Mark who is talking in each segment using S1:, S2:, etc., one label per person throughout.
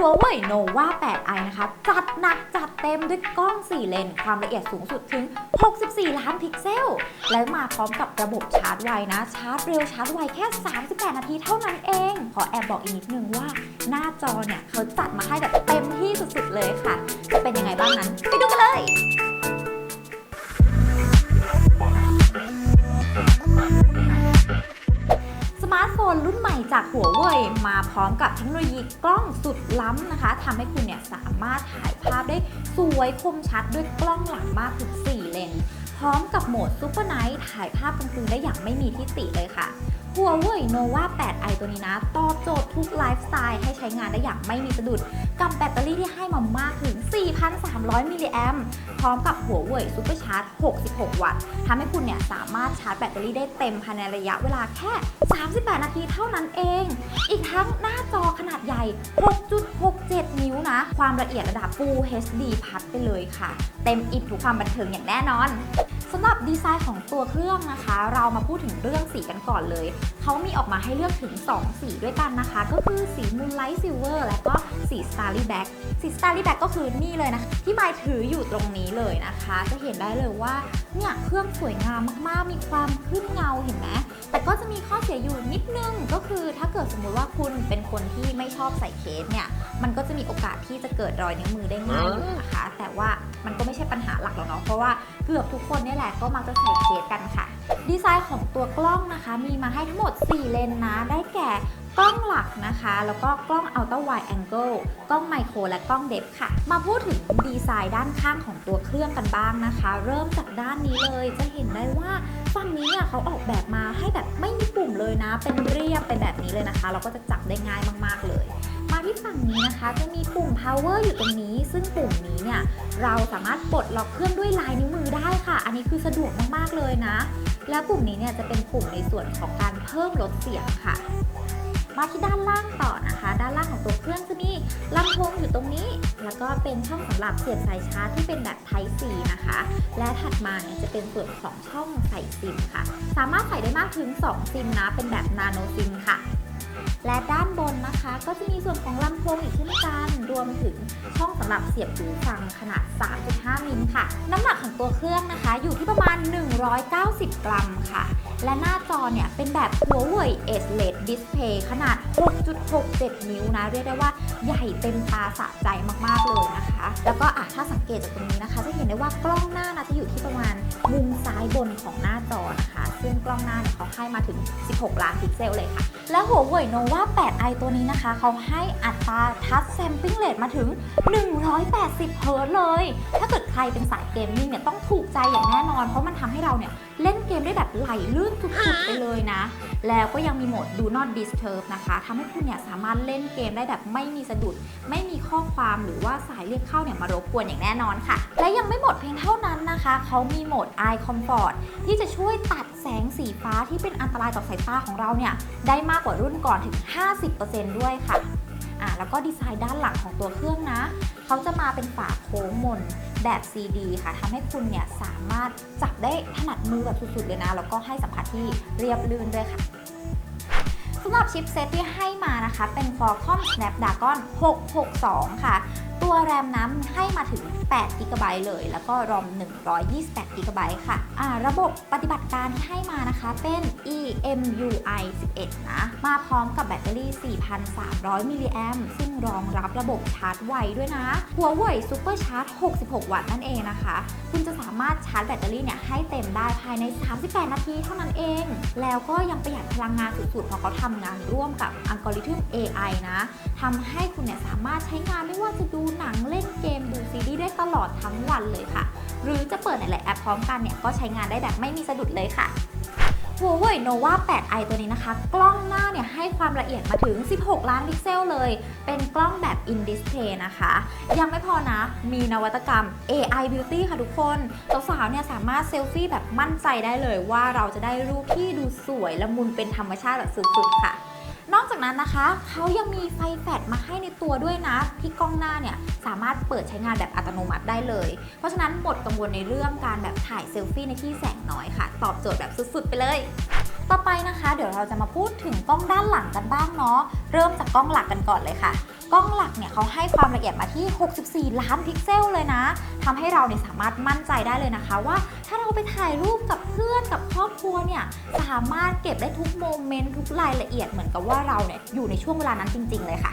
S1: Huawei Nova 8i นะคะ จัดหนักจัดเต็มด้วยกล้อง 4 เลน ความละเอียดสูงสุดถึง 64 ล้านพิกเซล และมาพร้อมกับระบบชาร์จไวนะ ชาร์จเร็วชาร์จไวแค่ 38 นาทีเท่านั้นเอง ขอแอบบอกอีกนิดนึงว่า หน้าจอเนี่ย เขาจัดมาให้แบบเต็มที่สุดๆเลยค่ะ จะเป็นยังไงบ้างนั้น ไปดูกันเลย นรุ่นใหม่จากหัวเว่ยมาพร้อมกับเทคโนโลยีกล้องสุดล้ำนะคะทำให้คุณเนี่ยสามารถถ่ายภาพได้สวยคมชัดด้วยกล้องหลังมากถึง 4 เลน พร้อมกับโหมดซูเปอร์ไนท์ถ่ายภาพกลางคืนได้อย่างไม่มีที่ติเลยค่ะ หัวเว่ย Nova 8i ตัวนี้นะ ตอบโจทย์ทุกไลฟ์สไตล์ให้ใช้งานได้อย่างไม่มีสะดุด กับแบตเตอรี่ที่ให้มามากถึง 4,300 มิลลิแอมพร้อมกับหัวเว่ยซูเปอร์ชาร์จ66 วัตต์ทำให้คุณเนี่ยสามารถชาร์จแบตเตอรี่ได้เต็มภายในระยะเวลาแค่ 38 นาทีเท่านั้นเอง อีกทั้งหน้าจอขนาดใหญ่ 6.67 นิ้วนะ ความละเอียดระดับ Full HD พัดไปเลยค่ะ เต็มอิ่มทุกความบันเทิงอย่างแน่นอนสำหรับดีไซน์ของตัวเครื่องนะคะ เรามาพูดถึงเรื่องสีกันก่อนเลยเขามีออกมาให้เลือกถึง 2 สีด้วยกันนะคะ ก็คือสี Moonlight Silver และก็สี Starry Black สี Starry Black ก็คือนี่เลยนะคะที่ไมายถืออยู่ตรงนี้เลยนะคะ จะเห็นได้เลยว่าเนี่ยเครื่องสวยงามมากๆ มีความขึ้นเงาเห็นไหม แต่ก็จะมีข้อเสียอยู่นิดนึงก็คือถ้าเกิดสมมุติว่าคุณเป็นคนที่ไม่ชอบใส่เคสเนี่ยมันก็จะมีโอกาสที่จะเกิดรอยนิ้วมือได้ง่ายอยู่นะคะแต่ว่ามันก็ไม่ใช่ปัญหาหลักหรอกเนาะเพราะว่าเกือบทุกคนเนี่ยแหละก็มักจะใส่เคสกันค่ะ ดีไซน์ของตัวกล้องนะคะ มีมาให้ทั้งหมด 4 เลนนะได้แก่ กล้องหลักนะคะ แล้วก็กล้อง Ultra Wide Angle กล้องไมโครและกล้องเดฟค่ะ มาพูดถึงดีไซน์ด้านข้างของตัวเครื่องกันบ้างนะคะ เริ่มจากด้านนี้เลยจะเห็นได้ว่าฝั่งนี้เนี่ยเขาออกแบบมาให้แบบไม่มีปุ่มเลยนะ เป็นเรียบเป็นแบบนี้เลยนะคะ เราก็จะจับได้ง่ายมากๆเลยมาที่ฝั่งนี้นะคะจะมีปุ่ม power อยู่ตรงนี้ ซึ่งปุ่มนี้เนี่ยเราสามารถปลดล็อกเครื่องด้วยลายนิ้วมือได้ค่ะ อันนี้คือสะดวกมากๆเลยนะ และปุ่มนี้เนี่ยจะเป็นปุ่มในส่วนของการเพิ่มลดเสียงค่ะ มาที่ด้านล่างต่อนะคะ ด้านล่างของตัวเครื่องจะมีลำโพงอยู่ตรงนี้ แล้วก็เป็นช่องสำหรับเสียบสายชาร์จที่เป็นแบบ Type C นะคะ และถัดมาเนี่ยจะเป็นส่วนของช่องใส่ซิมค่ะ สามารถใส่ได้มากถึง 2 ซิมนะ เป็นแบบนาโนซิมค่ะ และด้านบนนะคะ ก็จะมีส่วนของลำโพงอีกเช่นกันรวมถึงช่องสำหรับเสียบหูฟังขนาด 3.5 มิลค่ะ น้ำหนักของตัวเครื่องนะคะ อยู่ที่ประมาณ 190 กรัมค่ะ และหน้าจอเนี่ย เป็นแบบ Huawei Edge LED Display ขนาด 6.67 นิ้วนะ เรียกได้ว่าใหญ่เต็มตาสะใจมาก ๆ เลยนะคะ แล้วก็อะถ้าสังเกตจากตรงนี้นะคะ จะเห็นได้ว่ากล้องหน้านะจะอยู่ที่ประมาณมุมซ้ายบนของหน้าจอนะคะ ซึ่งกล้องหน้าเนี่ยเขาให้มาถึง 16 ล้านพิกเซลเลยค่ะ และหัวเว่ยโนวา 8i ตัวนี้นะคะ เขาให้อัตราทัชแซมปิ้งเลทมาถึง 180 เฮิร์ตซ์เลย ถ้าเกิดใครเป็นสายเกมมิ่งเนี่ยต้องถูกใจอย่างแน่นอน เพราะมันทำให้เราเนี่ย เล่นเกมได้แบบไหลลื่นสุดๆไปเลยนะ แล้วก็ยังมีโหมด Do Not Disturb นะคะทำให้คุณเนี่ยสามารถเล่นเกมได้แบบไม่มีสะดุด ไม่มีข้อความหรือว่าสายเรียกเข้าเนี่ยมารบกวนอย่างแน่นอนค่ะ และยังไม่หมดเพียงเท่านั้นนะคะ เขามีโหมด Eye Comfort ที่จะช่วยตัดแสงสีฟ้าที่เป็นอันตรายต่อสายตาของเราเนี่ยได้มากกว่ารุ่นก่อนถึง 50%ด้วยค่ะอ่าแล้วก็ดีไซน์ด้านหลังของตัวเครื่องนะ เขาจะมาเป็นฝาโค้งมน แบบ CD ค่ะทำให้คุณเนี่ยสามารถจับได้ถนัดมือแบบสุดๆเลยนะ แล้วก็ให้สัมผัสที่เรียบลื่นด้วยค่ะสำหรับชิปเซตที่ให้มานะคะ เป็น Qualcomm Snapdragon 662 ค่ะ ตัวแรมน้ำให้มาถึง8 g b เลย แล้วก็รอม128 g b ค่ะอ่าระบบปฏิบัติการที่ให้มานะคะเป็น EMUI 11 นะ มาพร้อมกับแบตเตอรี่ 4,300 มิลลิแอมซึ่งรองรับระบบชาร์จไวด้วยนะ หัวเว่ยซูเปอร์ชาร์จ 66 วัตต์นั่นเองนะคะ คุณจะสามารถชาร์จแบตเตอรี่เนี่ยให้เต็มได้ภายใน 38 นาทีเท่านั้นเอง แล้วก็ยังประหยัดพลังงานสุดๆเพราะเขาทำงานร่วมกับอัลกอริทึม AI นะทำให้คุณเนี่ยสามารถใช้งานไม่ว่าจะดูหนังเล่นเกมดูซีรีส์ได้ตลอดทั้งวันเลยค่ะ หรือจะเปิดหลายๆแอปพร้อมกันเนี่ยก็ใช้งานได้แบบไม่มีสะดุดเลยค่ะ Huawei Nova 8i ตัวนี้นะคะ กล้องหน้าเนี่ยให้ความละเอียดมาถึง 16 ล้านพิกเซลเลย เป็นกล้องแบบ in display นะคะ ยังไม่พอนะ มีนวัตกรรม AI Beauty ค่ะทุกคนสาวๆเนี่ยสามารถเซลฟี่แบบมั่นใจได้เลยว่าเราจะได้รูปที่ดูสวยละมุนเป็นธรรมชาติแบบสุดๆค่ะ นอกจากนั้นนะคะเขายังมีไฟแฟลชมาให้ในตัวด้วยนะ ที่กล้องหน้าเนี่ยสามารถเปิดใช้งานแบบอัตโนมัติได้เลย เพราะฉะนั้นหมดกังวลในเรื่องการแบบถ่ายเซลฟี่ในที่แสงน้อยค่ะ ตอบโจทย์แบบสุดๆ ไปเลย ต่อไปนะคะ เดี๋ยวเราจะมาพูดถึงกล้องด้านหลังกันบ้างเนาะเริ่มจากกล้องหลักกันก่อนเลยค่ะ กล้องหลักเนี่ยเขาให้ความละเอียดมาที่ 64 ล้านพิกเซลเลยนะทำให้เราเนี่ยสามารถมั่นใจได้เลยนะคะ ว่าถ้าเราไปถ่ายรูปกับเพื่อนกับครอบครัวเนี่ยสามารถเก็บได้ทุกโมเมนต์ทุกรายละเอียดเหมือนกับว่าเราเนี่ยอยู่ในช่วงเวลานั้นจริง ๆ เลยค่ะ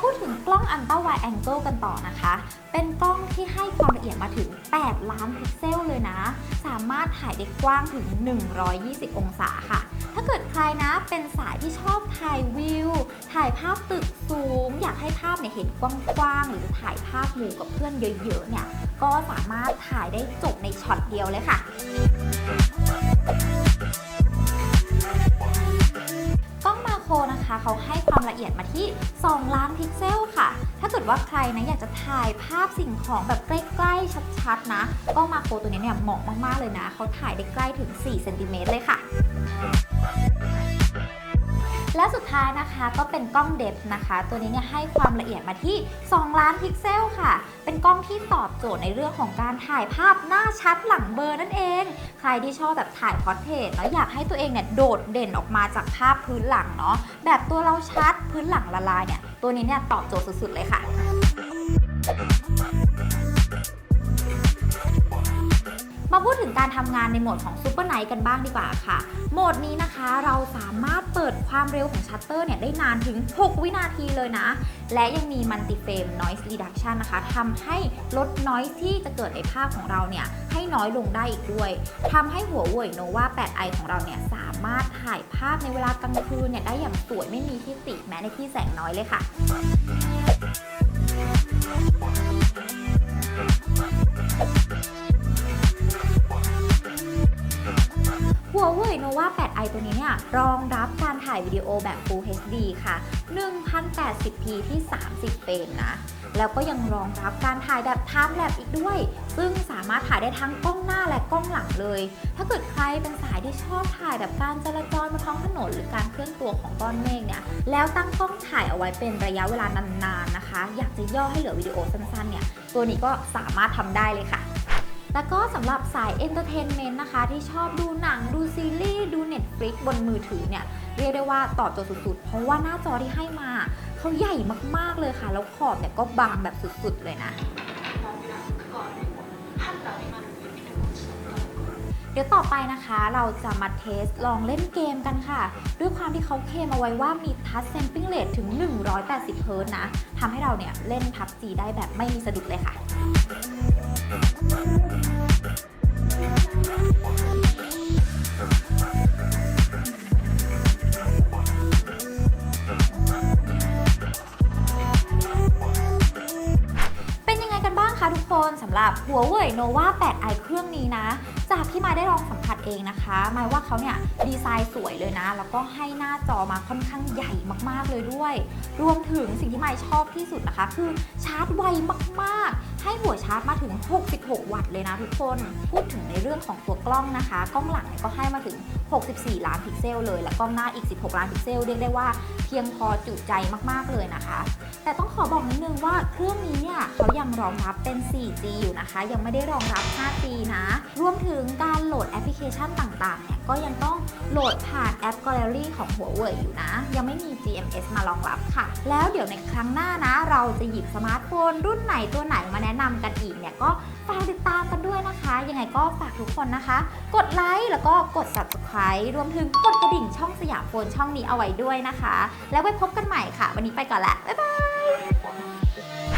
S1: พูดถึงกล้องอันต้าไวแองเกิลกันต่อนะคะ เป็นกล้องที่ให้ความละเอียดมาถึง 8 ล้านพิกเซลเลยนะ สามารถถ่ายได้กว้างถึง 120 องศาค่ะ ถ้าเกิดใครนะเป็นสายที่ชอบถ่ายวิว ถ่ายภาพตึกสูง อยากให้ภาพเนี่ยเห็นกว้างๆ หรือถ่ายภาพหมู่กับเพื่อนเยอะๆ เนี่ย ก็สามารถถ่ายได้จบในช็อตเดียวเลยค่ะ นะคะ เขาให้ความละเอียดมาที่ 2 ล้านพิกเซลค่ะ ถ้าเกิดว่าใครนะอยากจะถ่ายภาพสิ่งของแบบใกล้ๆ ชัดๆ นะกล้องมาโครตัวนี้เนี่ยเหมาะมากๆเลยนะ เขาถ่ายได้ใกล้ถึง 4 เซนติเมตรเลยค่ะ และสุดท้ายนะคะก็เป็นกล้องเดฟนะคะ ตัวนี้เนี่ยให้ความละเอียดมาที่ 2 ล้านพิกเซลค่ะ เป็นกล้องที่ตอบโจทย์ในเรื่องของการถ่ายภาพหน้าชัดหลังเบอร์นั่นเอง ใครที่ชอบแบบถ่ายพอร์เทรตแล้วอยากให้ตัวเองเนี่ยโดดเด่นออกมาจากภาพพื้นหลังเนาะแบบตัวเราชัดพื้นหลังละลายเนี่ยตัวนี้เนี่ยตอบโจทย์สุดๆเลยค่ะ มาพูดถึงการทำงานในโหมดของ Super Night กันบ้างดีกว่าค่ะ โหมดนี้นะคะเราสามารถเปิดความเร็วของชัตเตอร์เนี่ยได้นานถึง 6 วินาทีเลยนะ และยังมี Multi Frame Noise Reduction นะคะทำให้ลด noise ที่จะเกิดในภาพของเราเนี่ยให้น้อยลงได้อีกด้วยทำให้หัวเว่ย Nova 8i ของเราเนี่ยสามารถถ่ายภาพในเวลากลางคืนเนี่ยได้อย่างสวยไม่มีที่ติแม้ในที่แสงน้อยเลยค่ะ หัวเว่ย Nova 8i ตัวนี้เนี่ยรองรับการถ่ายวิดีโอแบบ Full HD ค่ะ 1080p ที่ 30 เฟรมนะ แล้วก็ยังรองรับการถ่ายแบบ Time Lapse อีกด้วย ซึ่งสามารถถ่ายได้ทั้งกล้องหน้าและกล้องหลังเลย ถ้าเกิดใครเป็นสายที่ชอบถ่ายแบบการจราจรบนท้องถนน หรือการเคลื่อนตัวของก้อนเมฆเนี่ย แล้วตั้งกล้องถ่ายเอาไว้เป็นระยะเวลานานๆนะคะ อยากจะย่อให้เหลือวิดีโอสั้นๆเนี่ย ตัวนี้ก็สามารถทำได้เลยค่ะ แล้วก็สำหรับสายเอนเตอร์เทนเมนต์นะคะ ที่ชอบดูหนังดูซีรีส์ดู Netflix บนมือถือเนี่ย เรียกได้ว่าตอบโจทย์สุดๆ เพราะว่าหน้าจอที่ให้มาเขาใหญ่มากๆเลยค่ะ แล้วขอบเนี่ยก็บางแบบสุดๆเลยนะ เดี๋ยวต่อไปนะคะ เราจะมาเทสลองเล่นเกมกันค่ะ ด้วยความที่เขาเคลมเอาไว้ว่ามีทัชเซมปิ้งเรทถึง 180เฮิร์ต์นะทำให้เราเนี่ยเล่นพับจีได้แบบไม่มีสะดุดเลยค่ะ Yeah. บ้างคะทุกคนสำหรับหัวเว่ย Nova 8i เครื่องนี้นะ จากที่มาได้ลองสัมผัสเองนะคะหมายว่าเขาเนี่ยดีไซน์สวยเลยนะ แล้วก็ให้หน้าจอมาค่อนข้างใหญ่มากๆเลยด้วย รวมถึงสิ่งที่ไมชอบที่สุดนะคะ คือชาร์จไวมากๆ ให้หัวชาร์จมาถึง 66 วัตต์เลยนะทุกคน พูดถึงในเรื่องของตัวกล้องนะคะ กล้องหลังก็ให้มาถึง 64 ล้านพิกเซลเลย และกล้องหน้าอีก 16 ล้านพิกเซลเรียกได้ว่าเพียงพอจุใจมากๆเลยนะคะ แต่ต้องขอบอกนิดนึงว่าเครื่องนี้เนี่ยเขายังรองรับเป็น 4G อยู่นะคะ ยังไม่ได้รองรับ 5G นะ รวมถึงการโหลดแอปพลิเคชันต่างๆ เนี่ยก็ยังต้องโหลดผ่านแอป Gallery ของหัวเว่ยอยู่นะ ยังไม่มี GMS มารองรับค่ะ แล้วเดี๋ยวในครั้งหน้านะ เราจะหยิบสมาร์ทโฟน รุ่นไหนตัวไหนมาแนะนำกันอีกเนี่ยก็ฝากติดตามกันด้วยนะคะ ยังไงก็ฝากทุกคนนะคะ กดไลค์แล้วก็กด subscribe รวมถึงกดกระดิ่งช่องสยามโฟนช่องนี้เอาไว้ด้วยนะคะ แล้วไว้พบกันใหม่ค่ะ วันนี้ไปก่อนละบ๊ายบาย